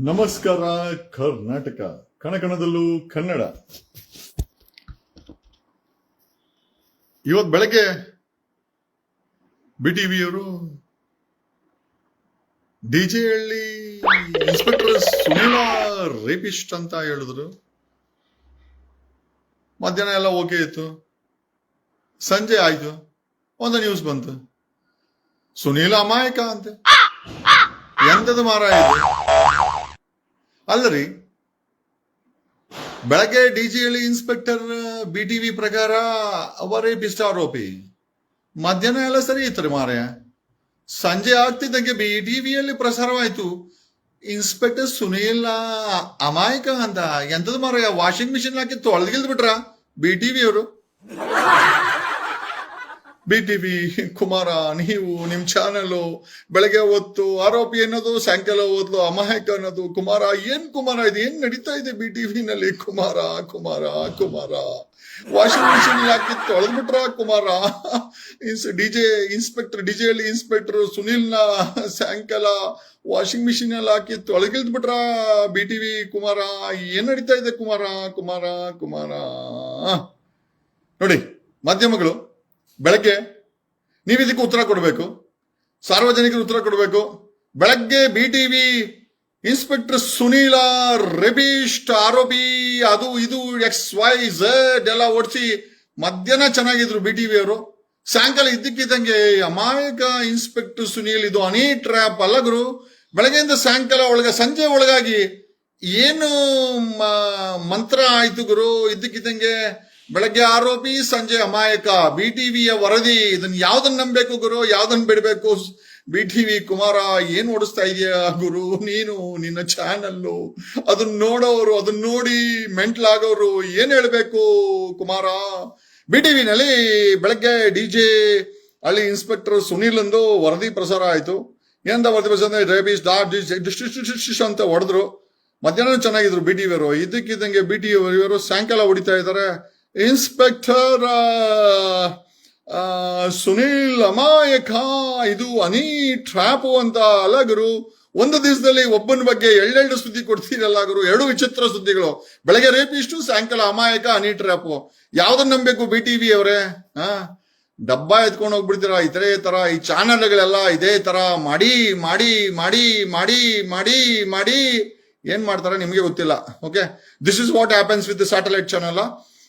ನಮಸ್ಕಾರ, ಕರ್ನಾಟಕ. ಕಣಕಣದಲ್ಲೂ ಕನ್ನಡ. ಇವತ್ ಬೆಳಗ್ಗೆ B T ವಿಯವರು D J Halli inspector Sunil rapist ಅಂತ ಹೇಳಿದ್ರು. ಮಧ್ಯಾಹ್ನ ಎಲ್ಲ ಓಕೆ ಇತ್ತು. ಸಂಜೆ ಆಯ್ತು. ಒಂದು ನ್ಯೂಸ್ ಬಂತು. ಸುನೀಲ ಅಮಾಯಕ ಅಂತೆ. ಎಂತದ ಮಾರ ಇದು? ಅಲ್ಲರಿ, ಬೆಳಗ್ಗೆ ಡಿಜಿಎಲ್ ಇನ್ಸ್ಪೆಕ್ಟರ್ ಬಿ ಟಿವಿ ಪ್ರಕಾರ ಅವರೇ ಬಿಷ್ಟ ಆರೋಪಿ ಮಧ್ಯಾಹ್ನ ಎಲ್ಲ ಸರಿ ಇತ್ತು ಮಾರಾಯ. ಸಂಜೆ ಆಗ್ತಿದ್ದಂಗೆ ಬಿ ಟಿವಿಯಲ್ಲಿ ಪ್ರಸಾರವಾಯ್ತು. ಇನ್ಸ್ಪೆಕ್ಟರ್ ಸುನೀಲ್, ಅಮಾಯಕ ಅಂತ. ಎಂತದ ಮಾರಯ್ಯ ವಾಷಿಂಗ್ ಮಿಷಿನ್ ಹಾಕಿ ತೊಳೆದಿಲ್ದು ಬಿಟ್ರ ಬಿ ಟಿವಿ ಅವರು? ಬಿ ಟಿವಿ ಕುಮಾರ, ನೀವು ನಿಮ್ ಚಾನೆಲ್ ಬೆಳಗ್ಗೆ ಹೊತ್ತು ಆರೋಪಿ ಅನ್ನೋದು, ಸಾಯಂಕಾಲ ಹೊತ್ತು ಅಮಾಯಕ ಅನ್ನೋದು. ಕುಮಾರ, ಏನ್ ಕುಮಾರ ಇದು? ಏನ್ ನಡೀತಾ ಇದೆ ಬಿ ಟಿವಿನಲ್ಲಿ ಕುಮಾರ ಕುಮಾರ. ಕುಮಾರ ವಾಷಿಂಗ್ ಮಿಷಿನ್ ಹಾಕಿ ತೊಳೆದ್ಬಿಟ್ರ, Kumara? D J inspector D J ಅಲ್ಲಿ ಇನ್ಸ್ಪೆಕ್ಟರ್ ಸುನಿಲ್ನ ಸಾಯಂಕಾಲ ವಾಷಿಂಗ್ ಮಿಷಿನ್ ಅಲ್ಲಿ ಹಾಕಿ ತೊಳಗಿಲ್ದ್ಬಿಟ್ರ ಬಿ ಬಿ ಟಿವಿ ಕುಮಾರ? ಏನ್ ನಡೀತಾ ಇದೆ ಕುಮಾರ? ಕುಮಾರ ಕುಮಾರ. ನೋಡಿ, ಮಾಧ್ಯಮಗಳು ಬೆಳಗ್ಗೆ ನೀವು ಇದಕ್ಕೆ ಉತ್ತರ ಕೊಡಬೇಕು. ಸಾರ್ವಜನಿಕರು ಉತ್ತರ ಕೊಡಬೇಕು. ಬೆಳಗ್ಗೆ B T V inspector Sunil, rapist, ಆರೋಪಿ, ಅದು ಇದು ಎಕ್ಸ್ ವೈ ಝಡ್ ಎಲ್ಲ ಓಡಿಸಿ ಮಧ್ಯಾಹ್ನ ಚೆನ್ನಾಗಿದ್ರು ಬಿ ಟಿ ವಿ ಅವರು. ಸಾಯಂಕಾಲ ಇದ್ದಕ್ಕಿದ್ದಂಗೆ ಅಮಾಯಕ ಇನ್ಸ್ಪೆಕ್ಟರ್ ಸುನೀಲ್, ಇದು ಅನಿ ಟ್ರ್ಯಾಪ್ ಅಲ್ಲ ಗುರು ಬೆಳಗ್ಗೆಯಿಂದ ಸಾಯಂಕಾಲ ಒಳಗ, ಸಂಜೆ ಒಳಗಾಗಿ ಏನು ಮಂತ್ರ ಆಯ್ತು ಗುರು, ಇದ್ದಕ್ಕಿದ್ದಂಗೆ ಬೆಳಗ್ಗೆ ಆರೋಪಿ, ಸಂಜೆ ಅಮಾಯಕ ಬಿ ಟಿವಿಯ ವರದಿ ಇದನ್ನ ಯಾವ್ದನ್ನ ನಂಬಬೇಕು ಗುರು? ಯಾವ್ದನ್ನ ಬಿಡಬೇಕು? ಬಿ ಟಿವಿ ಕುಮಾರ, ಏನ್ ಓಡಿಸ್ತಾ ಇದೆಯಾ ಗುರು? ನೀನು, ನಿನ್ನ ಚಾನಲ್ಲು ಅದನ್ನ ನೋಡೋರು ಅದನ್ನ ನೋಡಿ ಮೆಂಟ್ಲಾಗೋರು ಏನ್ ಹೇಳ್ಬೇಕು ಕುಮಾರ? ಬಿ ಟಿವಿನಲ್ಲಿ ಬೆಳಗ್ಗೆ ಡಿ ಜೆ ಅಲ್ಲಿ ಇನ್ಸ್ಪೆಕ್ಟರ್ ಸುನೀಲ್ ಅಂದು ವರದಿ ಪ್ರಸಾರ ಆಯ್ತು. ಏನಂತ ವರದಿ ಪ್ರಸಾರ ರೇಬಿಸ್ ಡಾಟ್ ಅಂತ ಹೊಡೆದ್ರು. ಮಧ್ಯಾಹ್ನ ಚೆನ್ನಾಗಿದ್ರು ಬಿ ಟಿ ಇವರು ಇದಕ್ಕಿದ್ದಂಗೆ ಬಿ ಟಿ ಇವರು ಸಾಯಂಕಾಲ ಹೊಡಿತಾ ಇದ್ದಾರೆ. ಇನ್ಸ್ಪೆಕ್ಟರ್ ಸುನೀಲ್ ಅಮಾಯಕ, ಇದು ಅನಿ ಟ್ರ್ಯಾಪು ಅಂತ ಅಲ್ಲ ಗುರು ಒಂದು ದಿವಸದಲ್ಲಿ ಒಬ್ಬನ ಬಗ್ಗೆ ಎಳ್ಳೆರಡು ಸುದ್ದಿ ಕೊಡ್ತೀರಲ್ಲ ಗುರು, ಎರಡು ವಿಚಿತ್ರ ಸುದ್ದಿಗಳು. ಬೆಳಗ್ಗೆ ರೇಪಿಸ್ಟು, ಸಾಯಂಕಾಲ ಅಮಾಯಕ ಅನಿ ಟ್ರ್ಯಾಪು ಯಾವ್ದನ್ನ ನಂಬೇಕು ಬಿ ಟಿ ವಿ ಅವರೇ? ಹಾ ಡಬ್ಬ ಎತ್ಕೊಂಡು ಹೋಗ್ಬಿಡ್ತೀರಾ? ಇತರೇ ತರ, ಈ ಚಾನಲ್ಗಳೆಲ್ಲ ಇದೇ ತರ, ಮಾಡಿ ಮಾಡಿ ಮಾಡಿ ಮಾಡಿ ಮಾಡಿ ಮಾಡಿ. ಏನ್ ಮಾಡ್ತಾರ ನಿಮಗೆ ಗೊತ್ತಿಲ್ಲ, okay? This is what happens with satellite channel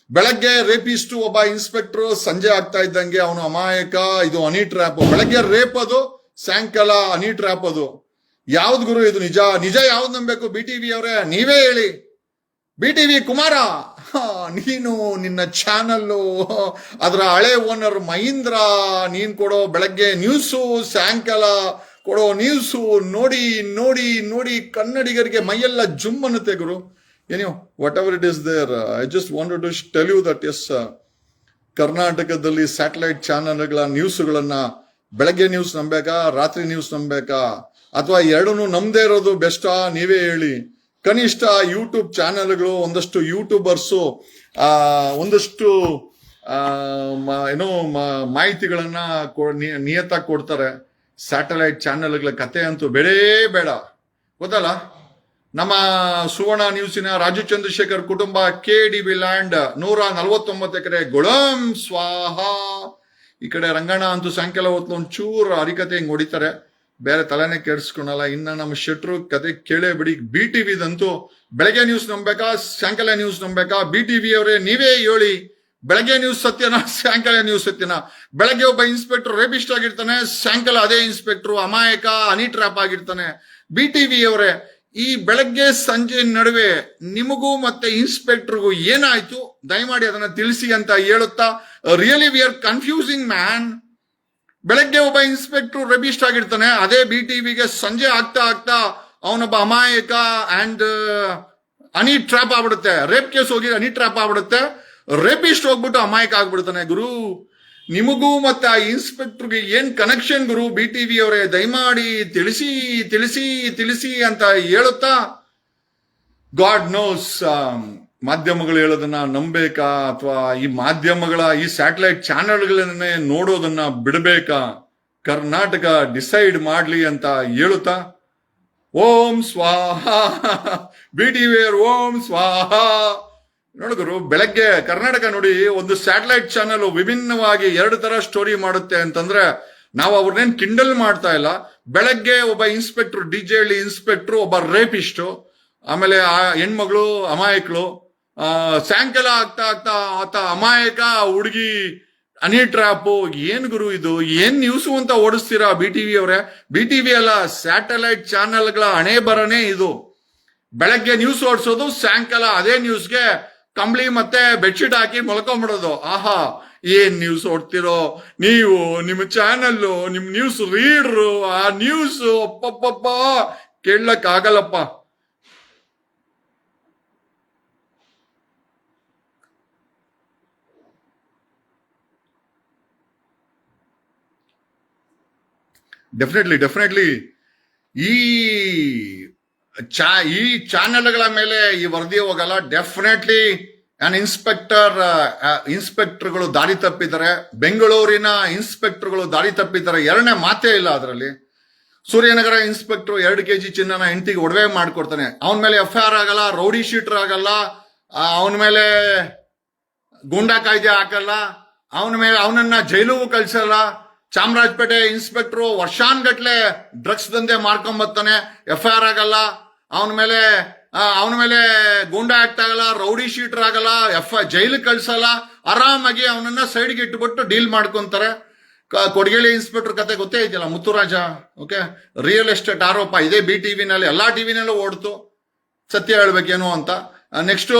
ಬೆಳಗ್ಗೆ ರೇಪಿಸ್ಟು ಒಬ್ಬ ಇನ್ಸ್ಪೆಕ್ಟರ್ ಸಂಜೆ ಆಗ್ತಾ ಇದ್ದಂಗೆ ಅವನು ಅಮಾಯಕ, ಇದು ಅನಿ ಟ್ರ್ಯಾಪ್ ಬೆಳಗ್ಗೆ ರೇಪ್ ಅದು, ಸಾಯಂಕಾಲ ಅನಿ ಟ್ರ್ಯಾಪ್ ಅದು. ಯಾವ್ದು ಗುರು ಇದು ನಿಜ? ನಿಜ ಯಾವ್ದು ನಂಬೇಕು ಬಿ ಟಿ ವಿ ಅವರೇ, ನೀವೇ ಹೇಳಿ. ಬಿ ಟಿ ವಿ ಕುಮಾರ ನೀನು ನಿನ್ನ ಚಾನಲ್ಲು, ಅದರ ಹಳೆ ಓನರ್ ಮಹೀಂದ್ರ, ನೀನ್ ಕೊಡೋ ಬೆಳಗ್ಗೆ ನ್ಯೂಸು, ಸಾಯಂಕಾಲ ಕೊಡೋ ನ್ಯೂಸು, ನೋಡಿ ನೋಡಿ ನೋಡಿ ಕನ್ನಡಿಗರಿಗೆ ಮೈಯೆಲ್ಲ ಜುಮ್ಮನ್ನುತ್ತೆ ಗುರು. ಏನೋ whatever it is there I just wanted to tell you that S ಕರ್ನಾಟಕದಲ್ಲಿ ಸ್ಯಾಟಲೈಟ್ ಚಾನಲ್ಗಳ ನ್ಯೂಸ್ಗಳನ್ನ ಬೆಳಗ್ಗೆ ನ್ಯೂಸ್ ನಂಬೇಕಾ, ರಾತ್ರಿ ನ್ಯೂಸ್ ನಂಬೇಕಾ? ಅಥವಾ ಎರಡೂ ನಮ್ದೇ ಇರೋದು ಬೆಸ್ಟಾ? ನೀವೇ ಹೇಳಿ. ಕನಿಷ್ಠ ಯೂಟ್ಯೂಬ್ ಚಾನೆಲ್ಗಳು ಒಂದಷ್ಟು ಯೂಟ್ಯೂಬರ್ಸು ಒಂದಷ್ಟು ಏನೋ ಮಾಹಿತಿಗಳನ್ನ ಕೊ- ನಿ- ನಿಯತ್ತಾಗಿ ಕೊಡ್ತಾರೆ. ಸ್ಯಾಟಲೈಟ್ ಚಾನೆಲ್ಗಳ ಕತೆ ಅಂತೂ ಬೇಡೇ ಬೇಡ. ಗೊತ್ತಲ್ಲ? ನಮ್ಮ ಸುವರ್ಣ ನ್ಯೂಸಿನ ರಾಜು ಚಂದ್ರಶೇಖರ್ ಕುಟುಂಬ ಕೆ ಡಿ ಬಿ ಲ್ಯಾಂಡ್ ನೂರ ನಲವತ್ತೊಂಬತ್ತು ಎಕರೆ ಗುಳಂ ಸ್ವಾಹ. ಈ ಕಡೆ ರಂಗಣ್ಣ ಅಂತೂ ಸಾಯಂಕಾಲ ಹೊತ್ತು ಒಂಚೂರು ಹರಿಕತೆ ಹಿಂಗೆ ಹೊಡಿತಾರೆ. ಬೇರೆ ತಲೆನೇ ಕೆಡಿಸ್ಕೊಳಲ್ಲ. ಇನ್ನ ನಮ್ಮ ಶೆಟ್ರು ಕತೆ ಕೇಳೇ ಬಿಡಿ. ಬಿ ಟಿ ವಿದಂತೂ ಬೆಳಗ್ಗೆ ನ್ಯೂಸ್ ನಂಬೇಕಾ ಸಾಯಂಕಾಲ ನ್ಯೂಸ್ ನಂಬೇಕಾ ಬಿ ಟಿ ವಿ ಅವರೇ, ನೀವೇ ಹೇಳಿ. ಬೆಳಗ್ಗೆ ನ್ಯೂಸ್ ಸತ್ಯನಾ, ಸಾಯಂಕಾಲ ನ್ಯೂಸ್ ಸತ್ಯನಾ? ಬೆಳಗ್ಗೆ ಒಬ್ಬ ಇನ್ಸ್ಪೆಕ್ಟರ್ ರೇಪಿಸ್ಟ್ ಆಗಿರ್ತಾನೆ, ಸಾಯಂಕಾಲ ಅದೇ ಇನ್ಸ್ಪೆಕ್ಟರ್ ಅಮಾಯಕ ಹನಿ ಟ್ರಾಪ್ ಆಗಿರ್ತಾನೆ. ಬಿ ಟಿ ವಿ ಅವರೇ ಈ ಬೆಳಗ್ಗೆ ಸಂಜೆ ನಡುವೆ ನಿಮಗೂ ಮತ್ತೆ ಇನ್ಸ್ಪೆಕ್ಟರ್ಗೂ ಏನಾಯ್ತು? ದಯಮಾಡಿ ಅದನ್ನ ತಿಳಿಸಿ ಅಂತ ಹೇಳುತ್ತಾ really we are confusing man ಬೆಳಗ್ಗೆ ಒಬ್ಬ ಇನ್ಸ್ಪೆಕ್ಟರ್ ರೆಬಿಸ್ಟ್ ಆಗಿರ್ತಾನೆ. ಅದೇ ಬಿ ಟಿ ವಿಗೆ ಸಂಜೆ ಆಗ್ತಾ ಆಗ್ತಾ ಅವನೊಬ್ಬ ಅಮಾಯಕ ಅಂಡ್ ಅನಿ ಟ್ರ್ಯಾಪ್ ಆಗ್ಬಿಡುತ್ತೆ. ರೇಪ್ ಕೇಸ್ ಹೋಗಿ ಅನಿ ಟ್ರ್ಯಾಪ್ ಆಗ್ಬಿಡುತ್ತೆ. ರೇಪಿಸ್ಟ್ ಹೋಗ್ಬಿಟ್ಟು ಅಮಾಯಕ ಆಗ್ಬಿಡ್ತಾನೆ. ಗುರು ನಿಮಗೂ ಮತ್ತೆ ಆ ಇನ್ಸ್ಪೆಕ್ಟರ್ಗೆ ಏನ್ ಕನೆಕ್ಷನ್ ಗುರು? ಬಿ ಟಿ ವಿ ಅವರೇ, ದಯಮಾಡಿ ತಿಳಿಸಿ ತಿಳಿಸಿ ತಿಳಿಸಿ ಅಂತ ಹೇಳುತ್ತಾ? ಗಾಡ್ ನೋಸ್ ಮಾಧ್ಯಮಗಳು ಹೇಳೋದನ್ನ ನಂಬೇಕಾ? ಅಥವಾ ಈ ಮಾಧ್ಯಮಗಳ, ಈ ಸ್ಯಾಟಲೈಟ್ ಚಾನೆಲ್ಗಳನ್ನೇ ನೋಡೋದನ್ನ ಬಿಡಬೇಕಾ? ಕರ್ನಾಟಕ ಡಿಸೈಡ್ ಮಾಡ್ಲಿ ಅಂತ ಹೇಳುತ್ತಾ? ಓಂ ಸ್ವಾಹ! ಬಿ ಟಿ ವಿ ಓಂ ಸ್ವಾಹ! ನೋಡಿದ್ರು, ಬೆಳಗ್ಗೆ ಕರ್ನಾಟಕ ನೋಡಿ ಒಂದು ಸ್ಯಾಟಲೈಟ್ ಚಾನೆಲ್ ವಿಭಿನ್ನವಾಗಿ ಎರಡು ತರ ಸ್ಟೋರಿ ಮಾಡುತ್ತೆ ಅಂತಂದ್ರೆ ನಾವು ಅವ್ರನ್ನೇನ್ ಕಿಂಡಲ್ ಮಾಡ್ತಾ ಇಲ್ಲ. ಬೆಳಗ್ಗೆ ಒಬ್ಬ inspector, D J Halli inspector, ಒಬ್ಬ ರೇಪಿಸ್ಟು, ಆಮೇಲೆ ಆ ಹೆಣ್ಮಗಳು, ಅಮಾಯಕಳು, ಆ, ಸಾಯಂಕಾಲ ಆಗ್ತಾ ಆಗ್ತಾ ಆತ ಅಮಾಯಕ, ಹುಡುಗಿ ಅನಿ ಟ್ರಾಪು ಏನ್ ಗುರು ಇದು? ಏನ್ ನ್ಯೂಸು ಅಂತ ಓಡಿಸ್ತೀರಾ ಬಿ ಟಿವಿ ಅವರೇ? ಬಿ ಟಿವಿ ಅಲ್ಲ, ಸ್ಯಾಟಲೈಟ್ ಚಾನೆಲ್ಗಳ ಹಣೆ ಬರನೇ ಇದು. ಬೆಳಗ್ಗೆ ನ್ಯೂಸ್ ಓಡಿಸೋದು, ಸಾಯಂಕಾಲ ಅದೇ ನ್ಯೂಸ್ಗೆ ಕಂಬಳಿ ಮತ್ತೆ ಬೆಡ್ಶೀಟ್ ಹಾಕಿ ಮಲ್ಕೊಂಡ್ಬಿಡೋದು ಆಹಾ, ಏನ್ ನ್ಯೂಸ್ ಓಡ್ತಿರೋ ನೀವು ನಿಮ್ಮ ಚಾನಲ್ಲು ನಿಮ್ ನ್ಯೂಸ್ ರೀಡ್ರು ಆ ನ್ಯೂಸ್ ಅಪ್ಪಪ್ಪ ಕೇಳಕ್ ಆಗಲ್ಲಪ್ಪ ಡೆಫಿನೆಟ್ಲಿ ಡೆಫಿನೆಟ್ಲಿ ಈ ಚಾ, ಈ ಚಾನೆಲ್ಗಳ ಮೇಲೆ ಈ ವರದಿ ಹೋಗಲ್ಲ. ಡೆಫಿನೆಟ್ಲಿ ನಾನು ಇನ್ಸ್ಪೆಕ್ಟರ್ ಇನ್ಸ್ಪೆಕ್ಟರ್ಗಳು ದಾರಿ ತಪ್ಪಿದ್ದಾರೆ. ಬೆಂಗಳೂರಿನ ಇನ್ಸ್ಪೆಕ್ಟರ್ಗಳು ದಾರಿ ತಪ್ಪಿದ್ದಾರೆ. ಎರಡನೇ ಮಾತೇ ಇಲ್ಲ ಅದರಲ್ಲಿ. ಸೂರ್ಯನಗರ ಇನ್ಸ್ಪೆಕ್ಟರ್ ಎರಡು ಕೆಜಿ ಚಿನ್ನನ ಹೆಂಡತಿಗೆ ಒಡವೆ ಮಾಡ್ಕೊಡ್ತಾನೆ. ಅವನ ಮೇಲೆ ಎಫ್ ಐ ಆರ್ ಆಗಲ್ಲ, ರೌಡಿ ಶೀಟರ್ ಆಗಲ್ಲ ಅವನ ಮೇಲೆ ಗೂಂಡಾ ಕಾಯ್ದೆ ಹಾಕಲ್ಲ, ಅವನ ಮೇಲೆ ಅವನನ್ನ ಜೈಲಿಗೂ ಕಳಿಸಲ್ಲ. ಚಾಮರಾಜಪೇಟೆ ಇನ್ಸ್ಪೆಕ್ಟರ್ ವರ್ಷಾನ್ಗಟ್ಲೆ ಡ್ರಗ್ಸ್ ದಂಧೆ ಮಾಡ್ಕೊಂಬರ್ತಾನೆ ಎಫ್ ಐ ಆರ್ ಆಗಲ್ಲ. ಅವನ ಮೇಲೆ ಅವನ ಮೇಲೆ ಗೂಂಡಾ ಆಕ್ಟ್ ಆಗಲ್ಲ ರೌಡಿ ಶೀಟರ್ ಆಗಲ್ಲ, ಎಫ್ ಜೈಲಿಗೆ ಕಳ್ಸಲ್ಲ, ಆರಾಮಾಗಿ ಅವನನ್ನ ಸೈಡ್ಗೆ ಇಟ್ಟುಬಿಟ್ಟು ಡೀಲ್ ಮಾಡ್ಕೊಂತಾರೆ. ಕೊಡಗೇಳಿ ಇನ್ಸ್ಪೆಕ್ಟರ್ ಕತೆ ಗೊತ್ತೇ ಇದೆಯಲ್ಲ, ಮುತ್ತುರಾಜ ಓಕೆ ರಿಯಲ್ ಎಸ್ಟೇಟ್ ಆರೋಪ ಇದೆ ಬಿ ಟಿ ವಿನಲ್ಲಿ ಎಲ್ಲ ಟಿ ವಿನಲ್ಲೂ ಓಡ್ತು. ಸತ್ಯ ಹೇಳ್ಬೇಕೇನು ಅಂತ. ನೆಕ್ಸ್ಟ್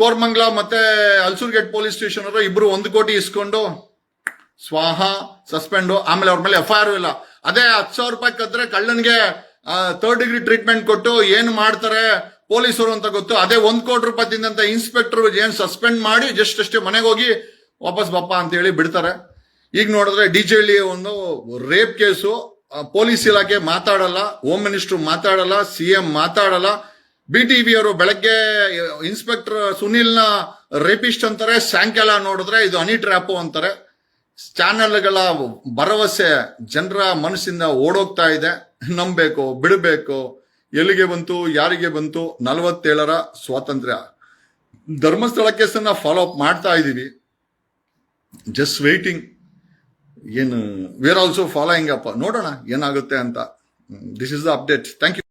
ಕೋರ್ಮಂಗ್ಲ ಮತ್ತೆ ಅಲ್ಸೂರ್ಗೇಟ್ ಪೊಲೀಸ್ ಸ್ಟೇಷನ್ ಅವರು ಇಬ್ರು ಒಂದು ಕೋಟಿ ಇಸ್ಕೊಂಡು, ಸ್ವಾಹ ಸಸ್ಪೆಂಡ್ ಆಮೇಲೆ ಅವ್ರ ಮೇಲೆ ಎಫ್ ಐ ಆರ್ ಇಲ್ಲ. ಅದೇ ಹತ್ತು ಸಾವಿರ ರೂಪಾಯಿ ಕದ್ರೆ ಕಳ್ಳನ್ಗೆ ಥರ್ಡ್ ಡಿಗ್ರಿ ಟ್ರೀಟ್ಮೆಂಟ್ ಕೊಟ್ಟು ಏನು ಮಾಡ್ತಾರೆ ಪೊಲೀಸರು ಅಂತ ಗೊತ್ತು. ಅದೇ ಒಂದ್ ಕೋಟಿ ರೂಪಾಯಿ ತಿಂದಂತ ಇನ್ಸ್ಪೆಕ್ಟರ್ ಏನ್ ಸಸ್ಪೆಂಡ್ ಮಾಡಿ ಜಸ್ಟ್ ಅಷ್ಟೇ ಮನೆಗೆ ಹೋಗಿ ವಾಪಸ್ ಬಪ್ಪ ಅಂತ ಹೇಳಿ ಬಿಡ್ತಾರೆ. ಈಗ ನೋಡಿದ್ರೆ ಡಿ ಜೆ ಒಂದು ರೇಪ್ ಕೇಸು ಪೊಲೀಸ್ ಇಲಾಖೆ ಮಾತಾಡಲ್ಲ ಹೋಮ್ ಮಿನಿಸ್ಟರ್ ಮಾತಾಡಲ್ಲ ಸಿ ಎಂ ಮಾತಾಡಲ್ಲ. ಬಿ ಟಿ ವಿ ಅವರು ಬೆಳಗ್ಗೆ ಇನ್ಸ್ಪೆಕ್ಟರ್ ಸುನಿಲ್ನ ರೇಪಿಸ್ಟ್ ಅಂತಾರೆ, ಸಾಯಂಕಾಲ ನೋಡಿದ್ರೆ ಇದು ಹನಿ ಟ್ರ್ಯಾಪು ಅಂತಾರೆ. ಚಾನೆಲ್ಗಳ ಭರವಸೆ, ಜನರ ಮನಸ್ಸಿಂದ ಓಡೋಗ್ತಾ ಇದೆ. ನಂಬೇಕು ಬಿಡಬೇಕು, ಎಲ್ಲಿಗೆ ಬಂತು, ಯಾರಿಗೆ ಬಂತು, ನಲವತ್ತೇಳರ ಸ್ವಾತಂತ್ರ್ಯ. ಧರ್ಮಸ್ಥಳ ಕೇಸನ್ನ ಫಾಲೋ ಅಪ್ ಮಾಡ್ತಾ ಇದ್ದೀವಿ. ಜಸ್ಟ್ ವೇಟಿಂಗ್ ಏನು ವೇರ್ ಆಲ್ಸೋ ಫಾಲೋಯಿಂಗ್ ಅಪ್ ನೋಡೋಣ, ಏನಾಗುತ್ತೆ ಅಂತ. This is the update thank you